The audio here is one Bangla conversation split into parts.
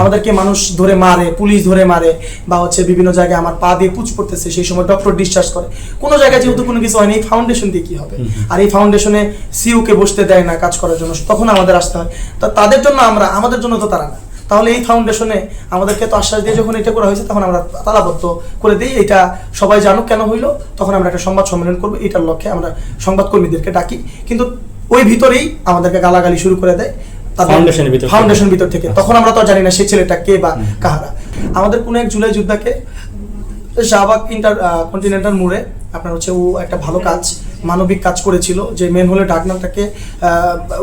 আমাদেরকে মানুষ ধরে মারে পুলিশ ধরে মারে বা হচ্ছে বিভিন্ন জায়গায় আমার পা দিয়ে পুচ পড়তেছে সেই সময় ডক্টর ডিসচার্জ করে। কোনো জায়গায় যেহেতু কোনো কিছু হয়নি এই ফাউন্ডেশন দিয়ে কি হবে? আর এই ফাউন্ডেশনে সিইউ কে বসতে দেয় না কাজ করার জন্য তখন আমাদের আসতে হয়। তা তাদের জন্য আমরা আমাদের জন্য তো তারা না। তাহলে এই ফাউন্ডেশনে আমাদেরকে তো আশ্বাস দিয়ে যখন এটা করা হয়েছে তখন আমরা তালাবদ্ধ করে দিই এটা সবাই জানুক কেন হইল তখন আমরা একটা সংবাদ সম্মেলন করব এটার লক্ষ্যে আমরা সংবাদকর্মীদেরকে ডাকি। কিন্তু ওই ভিতরেই আমাদেরকে গালাগালি শুরু করে দেয়। ফাউন্ডেশনের ভিতর। ফাউন্ডেশন ভিতর থেকে। তখন আমরা তো জানি না সে ছেলেটা কে বা কাহারা। আমাদের কোনো এক জুলাই যোদ্ধাকে শাহবাগ ইন্টার কন্টিনেন্টাল মোড়ে আপনার হচ্ছে ও একটা ভালো কাজ মানবিক কাজ করেছিল যে মেন হলে ডাকনাটাকে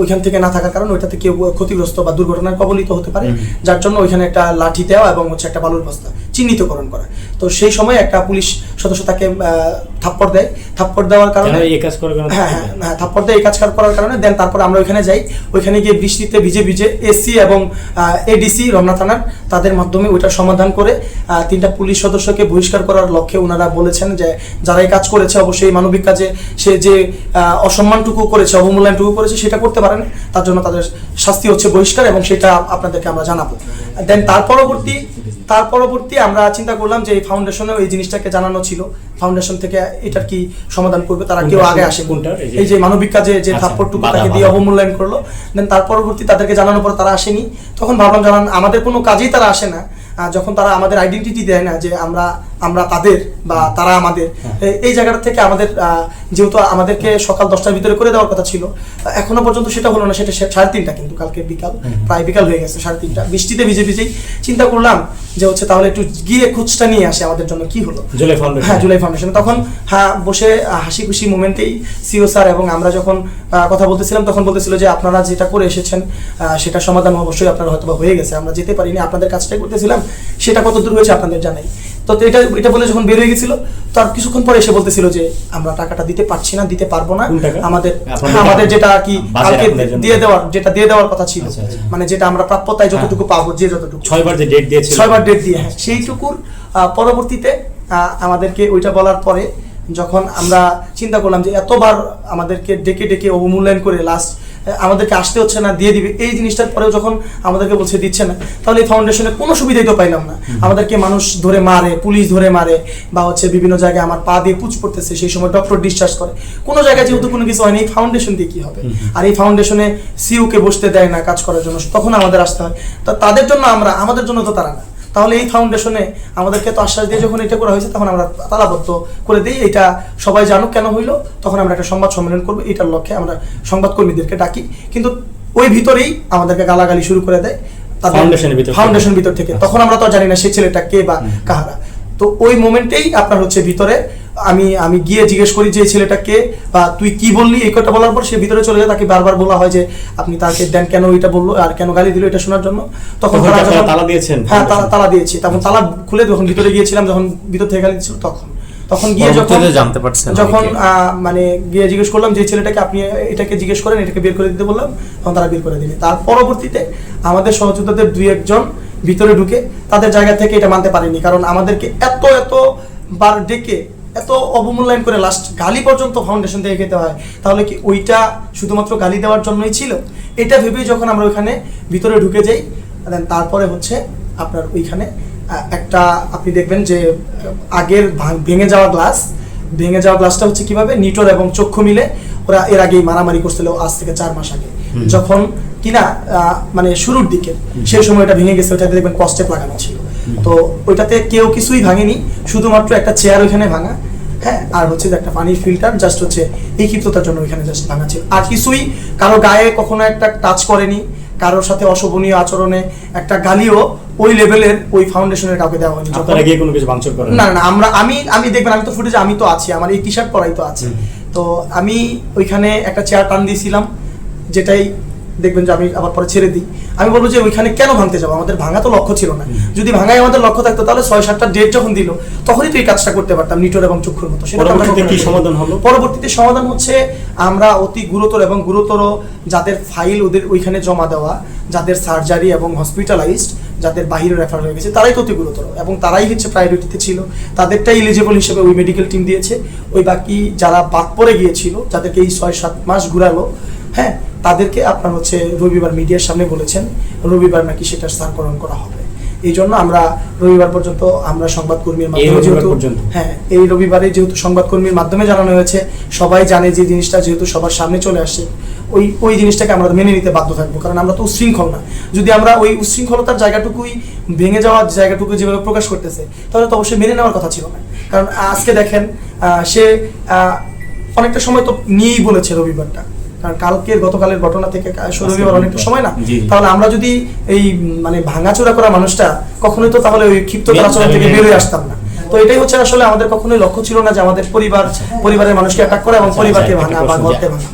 ওইখান থেকে না থাকার কারণে ওইটাতে কেউ ক্ষতিগ্রস্ত বা দুর্ঘটনার কবলিত হতে পারে। যার জন্য ওইখানে একটা লাঠি দেওয়া এবং হচ্ছে একটা বালুর বস্তা চিহ্নিতকরণ করা। তো সেই সময় একটা পুলিশ সদস্য তাকে থাপ্পড় দেয়। থাপ্পড় দেওয়ার কারণে এই কাজ করে কেন হ্যাঁ হ্যাঁ হ্যাঁ থাপ্পড় দেয় এই কাজ করার কারণে। দেন তারপর আমরা ওইখানে যাই। ওইখানে গিয়ে বৃষ্টিতে ভিজে ভিজে এসি এবং এডিসি রমনা থানার তাদের মাধ্যমে ওইটার সমাধান করে তিনটা পুলিশ সদস্যকে বহিষ্কার করার লক্ষ্যে ওনারা বলেছেন যে যারা এই কাজ করেছে অবশ্যই মানবিক কাজে সে যে অসম্মানটুকু করেছে অবমূল্যায়নটুকু করেছে সেটা করতে পারে না তার জন্য তাদের শাস্তি হচ্ছে বহিষ্কার এবং সেটা আপনাদেরকে আমরা জানাব। দেন তার পরবর্তী তার পরবর্তী আমরা চিন্তা করলাম যে এই ফাউন্ডেশনেও এই জিনিসটাকে জানানো ছিল। ফাউন্ডেশন থেকে এটার কি সমাধান করবে? তারা কেউ আগে আসে কোনটা? এই যে- মানবিক কাজে যে আচ্ছা, থাপ্পড়টুকু তাকে দিয়ে অবমূল্যায়ন করল। দেন তার পরবর্তী তাদেরকে জানানোর পর তারা আসেনি। তখন ভাবলাম জানান আমাদের কোনো কাজেই তারা আসে না। যখন তারা আমাদের আইডেন্টিটি দেয় না যে আমরা আমরা তাদের বা তারা আমাদের। হ্যাঁ। এই জায়গাটা থেকে আমাদের যেহেতু আমাদেরকে সকাল দশটার ভিতরে করে দেওয়ার কথা ছিল এখনও পর্যন্ত সেটা হলো না সেটা সাড়ে তিনটা কিন্তু কালকে বিকাল প্রায় বিকাল হয়ে গেছে সাড়ে তিনটা। বৃষ্টিতে ভিজে ভিজেই চিন্তা করলাম যে হচ্ছে তাহলে একটু গিয়ে খোঁজটা নিয়ে আসে আমাদের জন্য কি হলো। জুলাই ফাউন্ডেশন হ্যাঁ জুলাই ফাউন্ডেশন তখন হ্যাঁ বসে হাসি খুশি মোমেন্টেই সিও স্যার এবং আমরা যখন কথা বলতেছিলাম তখন বলতেছিল যে আপনারা যেটা করে এসেছেন আহ, সেটা সমাধান অবশ্যই আপনার হয়তো বা হয়ে গেছে। আমরা যেতে পারিনি আপনাদের কাজটাই করতেছিলাম সেটা কত দূর হয়েছে আপনাদের জানাই। তো এটা এটা বলে যখন বের হয়ে গেছিল তার কিছুক্ষণ পরে এসে বলতেছিল যে আমরা টাকাটা দিতে পারছি না দিতে পারব না। আমাদের হ্যাঁ, আমাদের যেটা কি কালকে দিয়ে দেওয়ার যেটা দিয়ে দেওয়ার কথা ছিল। আচ্ছা, আচ্ছা। মানে যেটা আমরা প্রাপ্যতায় যতটুকু পাবো যে যতটুকু। ছয়বার যে ডেট দিয়েছিল। ছয়বার ডেট দিয়ে হ্যাঁ। সেইটুকুর পরবর্তীতে আহ, আমাদেরকে ওইটা বলার পরে যখন আমরা চিন্তা করলাম যে এতবার আমাদেরকে ডেকে ডেকে অবমূল্যায়ন করে লাস্ট আমাদেরকে আসতে হচ্ছে না দিয়ে দিবে। এই জিনিসটার পরেও যখন আমাদেরকে বলছে দিচ্ছে না তাহলে এই ফাউন্ডেশনে কোনো সুবিধাই তো পাইলাম না। আমাদেরকে মানুষ ধরে মারে পুলিশ ধরে মারে বা হচ্ছে বিভিন্ন জায়গায় আমার পা দিয়ে পুচ পড়তেছে সেই সময় ডক্টর ডিসচার্জ করে। কোনো জায়গায় যেহেতু কোনো কিছু হয়নি এই ফাউন্ডেশন দিয়ে কি হবে? আর এই ফাউন্ডেশনে সিইউ কে বসতে দেয় না কাজ করার জন্য তখন আমাদের আসতে হয়। তা তাদের জন্য আমরা আমাদের জন্য তো তারা না। তাহলে এই ফাউন্ডেশনে আমাদেরকে তো আশ্বাস দিয়ে যখন এটা করা হয়েছে তখন আমরা তালাবদ্ধ করে দিই এটা সবাই জানুক কেন হইল তখন আমরা একটা সংবাদ সম্মেলন করব। এটার লক্ষ্যে আমরা সংবাদকর্মীদেরকে ডাকি। কিন্তু ওই ভিতরেই আমাদেরকে গালাগালি শুরু করে দেয়। ফাউন্ডেশনের ভিতর থেকে। ফাউন্ডেশন ভিতর থেকে। তখন আমরা তো আর জানি না সে ছেলেটা কে বা কাহারা তো ওই মোমেন্টেই আপনার হচ্ছে ভিতরে আমি আমি গিয়ে জিজ্ঞেস করি যে এই ছেলেটা কে? বা তুই কি বললি? এই কথা বলার পর সে ভিতরে চলে যায় তাকে বারবার বলা হয় যে আপনি তাকে দেন কেন এটা বলল আর কেন গালি দিল এটা শোনার জন্য? তখন তারা তালা দিয়েছেন? হ্যাঁ তালা তালা দিয়েছি। তখন তালা খুলে যখন ভিতরে গিয়েছিলাম যখন ভিতর থেকে গালি দিচ্ছিল তখন। তখন গিয়ে যখন জানতে পারছেন যখন আহ, মানে গিয়ে জিজ্ঞেস করলাম যে ছেলেটাকে আপনি এটাকে জিজ্ঞেস করেন এটাকে বের করে দিতে বললাম? তখন তারা বের করে দিলেন তার পরবর্তীতে আমাদের সহযোদ্ধাদের দুই একজন ভিতরে ঢুকে তাদের জায়গা থেকে এটা মানতে পারেনি। কারণ আমাদেরকে এত এত বার ডেকে এত অবমূল্যায়ন করে লাস্ট গালি পর্যন্ত ফাউন্ডেশন থেকে খেতে হয় তাহলে কি ওইটা শুধুমাত্র গালি দেওয়ার জন্যই ছিল? এটা ভেবেই যখন আমরা ওইখানে ভিতরে ঢুকে যাই দেন তারপরে হচ্ছে আপনার ওইখানে একটা আপনি দেখবেন যে আগের ভাঙ- যাওয়া গ্লাস ভেঙে যাওয়া গ্লাসটা হচ্ছে কীভাবে? নিটোর এবং চক্ষু মিলে ওরা এর আগেই মারামারি করছিল আজ থেকে চার মাস আগে। যখন কিনা মানে শুরুর দিকে সেই সময় এটা ভেঙে গেছে ওটা দেখবেন কস্টেপ লাগানো ছিল। তো ওইটাতে কেউ কিছুই ভাঙেনি শুধুমাত্র একটা চেয়ার ওইখানে ভাঙা হ্যাঁ আর হচ্ছে যে একটা পানির ফিল্টার জাস্ট হচ্ছে এই ক্ষিপ্ততার জন্য ওইখানে জাস্ট ভাঙা ছিল। আর কিছুই কারও গায়ে কখনো একটা টাচ করেনি কারোর সাথে অশোভনীয় আচরণে একটা গালিও ওই লেভেলের ওই ফাউন্ডেশনের কাউকে দেওয়া হয়নি। আপনারা গিয়ে কোনো কিছু ভাঙচুর করেন? না না না, আমরা আমি আমি দেখবেন আমি তো ফুটেজে আমি তো আছি আমার এই টি শার্ট পরাই তো আছে। তো আমি ওইখানে একটা চেয়ার টান দিয়েছিলাম যেটাই দেখবেন যে আমি আবার পরে ছেড়ে দিই। আমি বলব যে ওইখানে কেন ভাঙতে যাব? আমাদের ভাঙা তো লক্ষ্য ছিল না। যদি ভাঙায় আমাদের লক্ষ্য থাকতো তাহলে ছয় সাতটা ডেট যখন দিল তখনই তো এই কাজটা করতে পারতাম নিটোর এবং চক্ষুর মতো। কি সমাধান হলো? পরবর্তীতে সমাধান হচ্ছে আমরা অতি গুরুতর এবং গুরুতর যাদের ফাইল ওদের ওইখানে জমা দেওয়া যাদের সার্জারি এবং হসপিটালাইজড যাদের বাইরে রেফার হয়ে গেছে তারাই তো অতি গুরুতর। এবং তারাই হচ্ছে প্রায়োরিটিতে ছিল। তাদেরটাই এলিজিবল হিসেবে ওই মেডিকেল টিম দিয়েছে। ওই বাকি যারা বাদ পড়ে গিয়েছিল যাদেরকে এই ছয় সাত মাস ঘুরালো হ্যাঁ তাদেরকে আপনার হচ্ছে রবিবার মিডিয়ার সামনে বলেছেন রবিবার নাকি সেটা স্থানান্তরণ করা হবে। এই জন্য আমরা রবিবার পর্যন্ত আমরা সংবাদকর্মীর মাধ্যমে যেহেতু হ্যাঁ এই রবিবারে যেহেতু সংবাদকর্মীর মাধ্যমে জানানো হয়েছে সবাই জানে যে জিনিসটা যেহেতু সবার সামনে চলে আসছে ওই ওই জিনিসটাকে আমরা মেনে নিতে বাধ্য থাকব কারণ আমরা তো উশৃঙ্খল না। যদি আমরা ওই উচ্ছৃঙ্খলতার জায়গাটুকুই ভেঙে যাওয়ার জায়গাটুকু যেভাবে প্রকাশ করতেছে তাহলে তো অবশ্যই মেনে নেওয়ার কথা ছিল না। কারণ আজকে দেখেন আহ, সে আহ, অনেকটা সময় তো নিয়েই বলেছে রবিবারটা। কারণ কালকের গতকালের ঘটনা থেকে শুরু রবিবার অনেকটা সময় না। তাহলে আমরা যদি এই মানে ভাঙাচোরা করা মানুষটা কখনোই তো তাহলে ওই ক্ষিপ্ত আচরণ থেকে বেরোয় আসতাম না। তো এটাই হচ্ছে আসলে আমাদের কখনোই লক্ষ্য ছিল না যে আমাদের পরিবার পরিবারের মানুষকে অ্যাটাক করা এবং আচ্ছা, পরিবারকে আচ্ছা, ভাঙা বা ঘরকে ভাঙা।